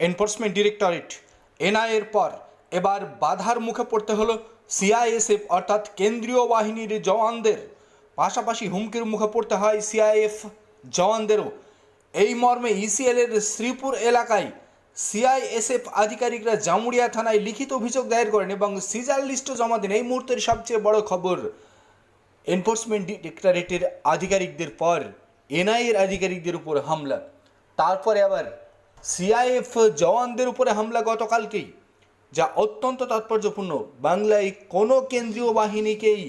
Enforcement directorate, এনআইএর পর এবার বাধার মুখে পড়তে হলো সিআইএসএফ, অর্থাৎ কেন্দ্রীয় বাহিনীর জওয়ানদের। পাশাপাশি হুমকির মুখে পড়তে হয় সিআইএফ জওয়ানদেরও। এই মর্মে ইসিএল এর শ্রীপুর এলাকায় সিআইএসএফ আধিকারিকরা জামুরিয়া থানায় লিখিত অভিযোগ দায়ের করেন এবং সিজার লিস্টও জমা দেন। এই মুহূর্তের সবচেয়ে বড় খবর এনফোর্সমেন্ট ডিরেক্টরেটের আধিকারিকদের পর, এনআইএর আধিকারিকদের উপর হামলা। তারপরে আবার সিআইএফ জওয়ানদের উপরে হামলা গতকালকেই, যা অত্যন্ত তাৎপর্যপূর্ণ। বাংলায় কোনো কেন্দ্রীয় বাহিনীকেই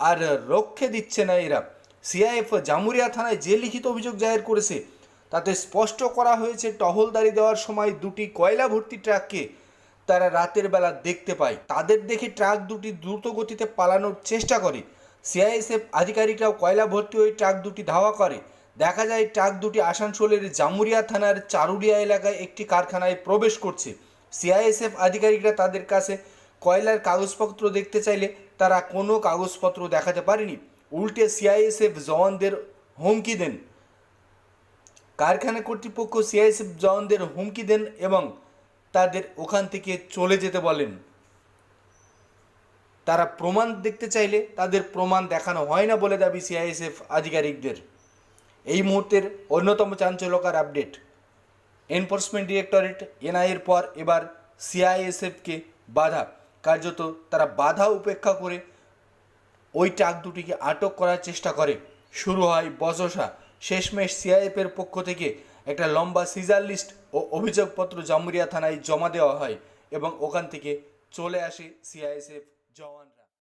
আর রক্ষে দিচ্ছে না এরা। সিআইএফ জামুরিয়া থানায় যে লিখিত অভিযোগ দায়ের করেছে, তাতে স্পষ্ট করা হয়েছে টহলদারি দেওয়ার সময় দুটি কয়লা ভর্তি ট্রাককে তারা রাতের বেলা দেখতে পায়। তাদের দেখে ট্রাক দুটি দ্রুত গতিতে পালানোর চেষ্টা করে। সিআইএসএফ আধিকারিকরাও কয়লা ভর্তি ওই ট্রাক দুটি ধাওয়া করে। দেখা যায় ট্রাক দুটি আসানসোলের জামুরিয়া থানার চারুলিয়া এলাকায় একটি কারখানায় প্রবেশ করছে। সিআইএসএফ আধিকারিকরা তাদের কাছে কয়লার কাগজপত্র দেখতে চাইলে তারা কোনো কাগজপত্র দেখাতে পারেনি। উল্টে সিআইএসএফ জওয়ানদের হুমকি দেন। কারখানা কর্তৃপক্ষ সিআইএসএফ জওয়ানদের হুমকি দেন এবং তাদের ওখান থেকে চলে যেতে বলেন। তারা প্রমাণ দেখতে চাইলে তাদের প্রমাণ দেখানো হয় না বলে দাবি সিআইএসএফ আধিকারিকদের। এই মুহূর্তের অন্যতম চাঞ্চল্যকার আপডেট। এনফোর্সমেন্ট ডিরেক্টরেট এনআইএর পর এবার সিআইএসএফকে বাধা। কার্যত তারা বাধা উপেক্ষা করে ওই ট্রাক দুটিকে আটক করার চেষ্টা করে। শুরু হয় বচসা। শেষমেশ সিআইএফের পক্ষ থেকে একটা লম্বা সিজার লিস্ট ও অভিযোগপত্র জামুরিয়া থানায় জমা দেওয়া হয় এবং ওখান থেকে চলে আসে সিআইএসএফ জওয়ানরা।